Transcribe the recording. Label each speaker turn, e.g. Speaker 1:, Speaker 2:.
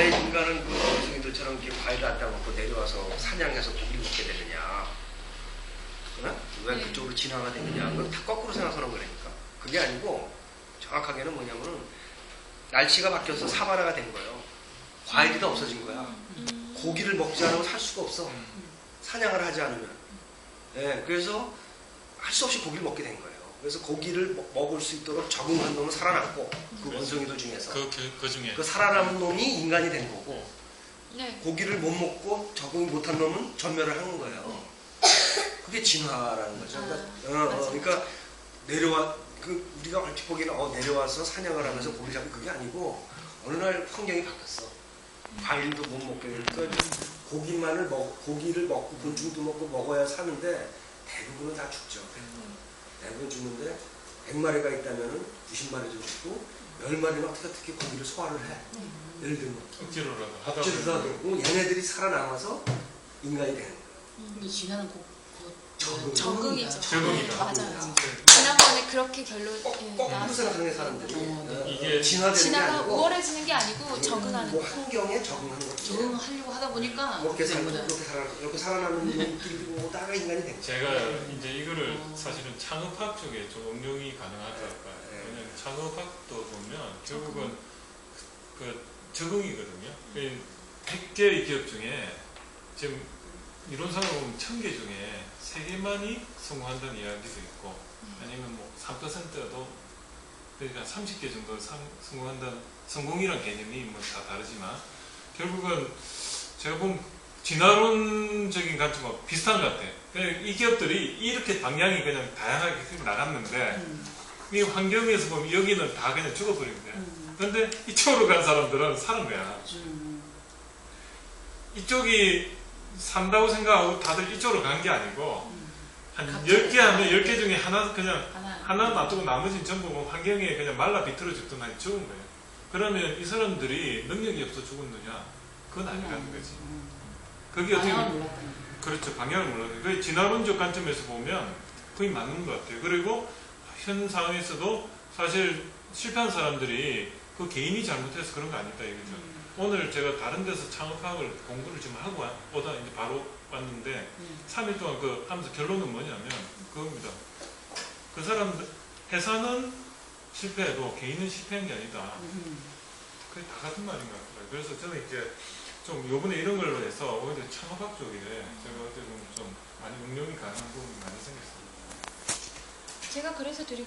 Speaker 1: 왜 인간은 그 원숭이들처럼 이렇게 과일을 안 따먹고 내려와서 사냥해서 고기를 먹게 되느냐? 어? 왜
Speaker 2: 네.
Speaker 1: 그쪽으로 진화가 되느냐? 그건 다 거꾸로 생각하는 거라니까. 그게 아니고 정확하게는 뭐냐면은 날씨가 바뀌어서 사바나가 된 거예요. 과일이 다 없어진 거야.
Speaker 2: 음.
Speaker 1: 고기를 먹지 않으면 살 수가 없어. 사냥을 하지 않으면. 예, 그래서 할 수 없이 고기를 먹게 된 거예요. 그래서 고기를 먹- 먹을 수 있도록 적응한 놈은 살아남고 그 원숭이들 중에서
Speaker 3: 그, 그, 그 중에
Speaker 1: 그 살아남은 놈이 인간이 된 거고
Speaker 2: 네.
Speaker 1: 고기를 못 먹고 적응 못한 놈은 전멸을 하는 거예요. 그게 진화라는 거죠. 그러니까,
Speaker 2: 아,
Speaker 1: 어, 어,
Speaker 2: 맞아요.
Speaker 1: 그러니까 내려와 그 우리가 얼핏 보기에는 어, 내려와서 사냥을 하면서 고기 잡고 그게 아니고 어느 날 환경이 바뀌었어. 과일도 못 먹게 되니까 고기만을 먹 고기를 먹고 곤충도 먹고 먹어야 사는데 대부분은 다 죽죠. 대부분 죽는데 100마리가 있다면은 90마리 정도 죽고 10마리는 어떻게 어떻게 고기를 소화를 해. 예를 들면
Speaker 3: 억지로라도 하다
Speaker 1: 그 얘네들이 살아남아서 인간이 되는 거예요.
Speaker 4: 근데 진화는 곧, 곧
Speaker 1: 적응.
Speaker 2: 적응이죠.
Speaker 3: 적응이다.
Speaker 2: 맞아요. 지난번에 그렇게 결론
Speaker 1: 거-
Speaker 2: 예,
Speaker 1: 거꾸로. 생각하는 사람들이
Speaker 4: 어,
Speaker 1: 어,
Speaker 3: 이게
Speaker 1: 진화되는 게
Speaker 2: 진화가
Speaker 1: 아니고
Speaker 2: 우월해지는 게 아니고
Speaker 1: 음,
Speaker 2: 적응하는
Speaker 1: 뭐
Speaker 2: 거.
Speaker 1: 환경에 적응하는 거죠.
Speaker 4: 적응하려고 하다 보니까
Speaker 1: 이렇게 살
Speaker 4: 그때보다
Speaker 1: 이렇게 살아 이렇게 살아남는 놈끼리 오다가 인간이 된 거예요.
Speaker 3: 제가 이제 이거를
Speaker 4: 어.
Speaker 3: 사실은 창업학 쪽에 좀 응용이 가능하다 할까
Speaker 1: 네.
Speaker 3: 왜냐면 창업학도 보면 결국은 그 적응이거든요. 그 100개의 기업 중에 지금 이론상으로 보면 1000개 중에 3개만이 성공한다는 이야기도 있고 아니면 뭐 3%도 그러니까 30개 정도 상, 성공한다는 성공이란 개념이 뭐 다 다르지만 결국은 제가 보면 진화론적인 관점하고 비슷한 것 같아요. 이 기업들이 이렇게 방향이 그냥 다양하게 나갔는데
Speaker 4: 음,
Speaker 3: 이 환경에서 보면 여기는 다 그냥 죽어버린 거야.
Speaker 4: 음,
Speaker 3: 근데 이쪽으로 간 사람들은 사는 거야.
Speaker 4: 음,
Speaker 3: 이쪽이 산다고 생각하고 다들 이쪽으로 간 게 아니고
Speaker 4: 음.
Speaker 3: 한
Speaker 4: 각자
Speaker 3: 10개 하면 10개 중에 하나 그냥
Speaker 4: 하나
Speaker 3: 하나 놔두고 나머지는 전부 뭐 환경에 그냥 말라 비틀어 죽든 아니 죽은 거예요. 그러면 이 사람들이 능력이 없어 죽었느냐? 그건 아니라는 거지.
Speaker 4: 음.
Speaker 3: 그게 어떻게. 그렇죠. 방향을 몰라요. 그 진화론적 관점에서 보면 거의 맞는 것 같아요. 그리고 현 상황에서도 사실 실패한 사람들이 그 개인이 잘못해서 그런 거 아니다 이거죠.
Speaker 4: 음,
Speaker 3: 오늘 제가 다른 데서 창업학을 공부를 지금 하고 와- 오다 이제 바로 왔는데
Speaker 4: 음.
Speaker 3: 3일 동안 그 하면서 결론은 뭐냐면 그겁니다. 그 사람들 회사는 실패해도 개인은 실패한 게 아니다.
Speaker 4: 음.
Speaker 3: 그게 다 같은 말인 것 같아요. 그래서 저는 이제 좀 요번에 이런 걸로 해서 오히려 창업학 쪽에 제가 어떻게 보면 좀 많이 응용이 가능한 부분이 많이 생겼습니다.
Speaker 2: 제가 그래서 드리고